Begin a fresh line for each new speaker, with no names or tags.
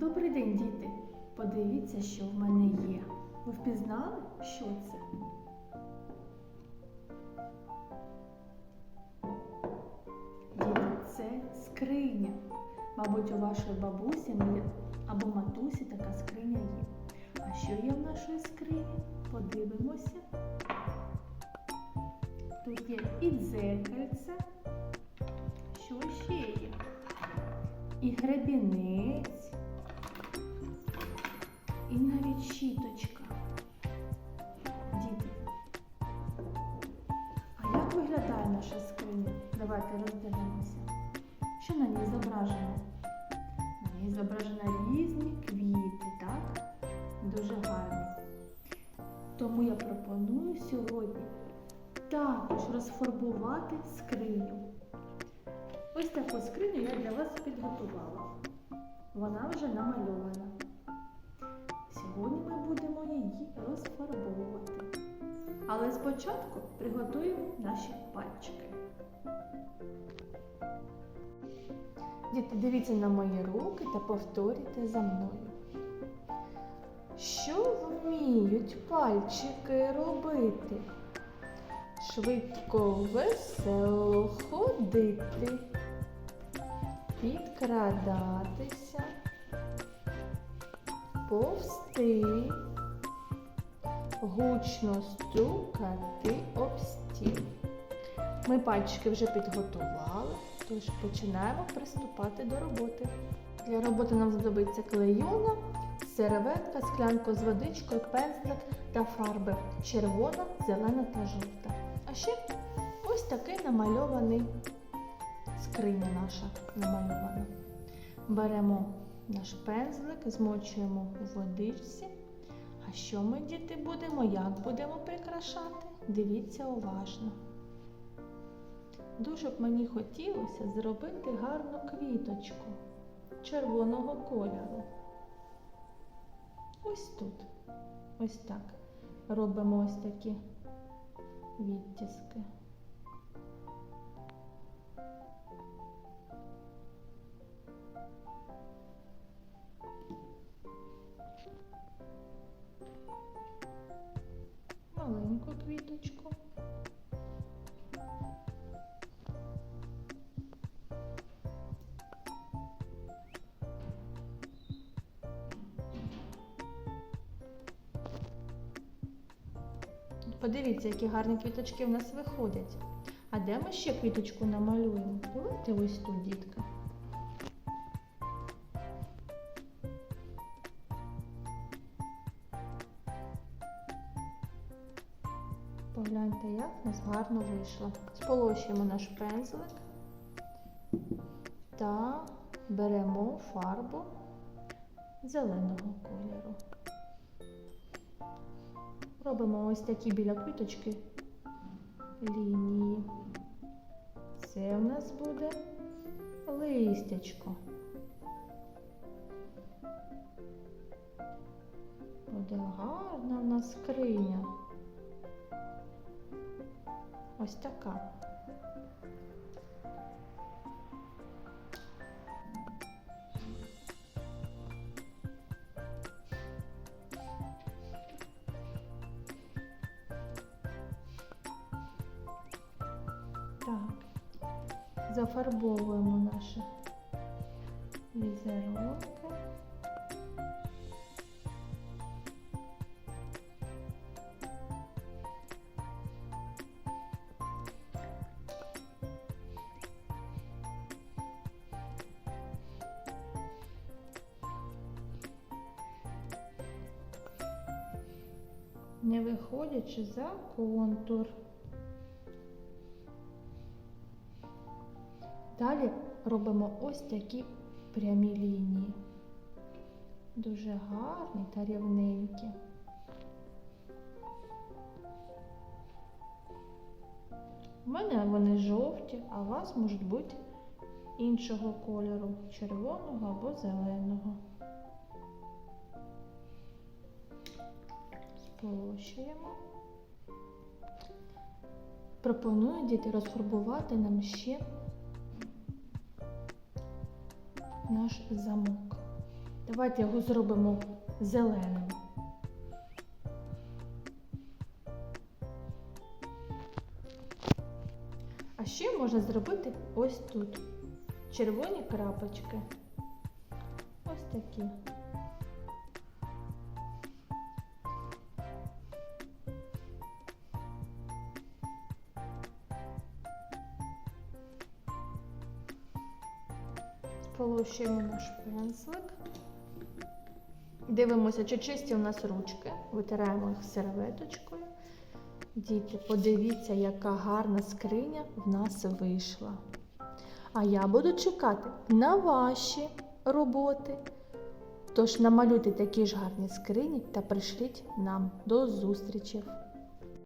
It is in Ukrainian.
Добрий день, діти! Подивіться, що в мене є. Ви впізнали, що це? Діти, це скриня. Мабуть, у вашої бабусі або матусі така скриня є. А що є в нашої скрині? Подивимося. Тут є і дзеркальце. Що ще є? І гребінець, і навіть щіточка. Діти. А як виглядає наша скриня? Давайте роздивимося. Що на ній зображено? На ній зображено різні квіти, так? Дуже гарні. Тому я пропоную сьогодні також розфарбувати скриню. Ось таку скриню я для вас підготувала. Вона вже намальована. Але спочатку приготуємо наші пальчики. Діти, дивіться на мої руки та повторюйте за мною. Що вміють пальчики робити? Швидко, весело ходити, підкрадатися, повсти, гучно стукати об стіл. Ми пальчики вже підготували, тож починаємо приступати до роботи. Для роботи нам знадобиться клейона, серветка, склянка з водичкою, пензлик та фарби червона, зелена та жовта. А ще ось такий намальований скриня наша намальована. Беремо наш пензлик, змочуємо у водичці. А що ми, діти, будемо? Як будемо прикрашати? Дивіться уважно. Дуже б мені хотілося зробити гарну квіточку червоного кольору. Ось тут. Ось так. Робимо ось такі відтіски. Маленьку квіточку. Подивіться, які гарні квіточки в нас виходять. А де ми ще квіточку намалюємо? Давайте ось тут, дітка. Погляньте, як в нас гарно вийшло. Сполощуємо наш пензлик та беремо фарбу зеленого кольору. Робимо ось такі біля квіточки лінії. Це в нас буде листячко. Буде гарна в нас скриня. Ось така. Так, зафарбовуємо наші візерунки. Не виходячи за контур. Далі робимо ось такі прямі лінії. Дуже гарні та рівненькі. У мене вони жовті, а у вас можуть бути іншого кольору, червоного або зеленого. Сполощуємо. Пропоную діти розфарбувати нам ще наш замок. Давайте його зробимо зеленим. А ще можна зробити ось тут червоні крапочки. Ось такі. Сполощуємо наш пензлик. Дивимося, чи чисті у нас ручки. Витираємо їх серветочкою. Діти, подивіться, яка гарна скриня в нас вийшла. А я буду чекати на ваші роботи. Тож намалюйте такі ж гарні скрині та пришліть нам до зустрічі!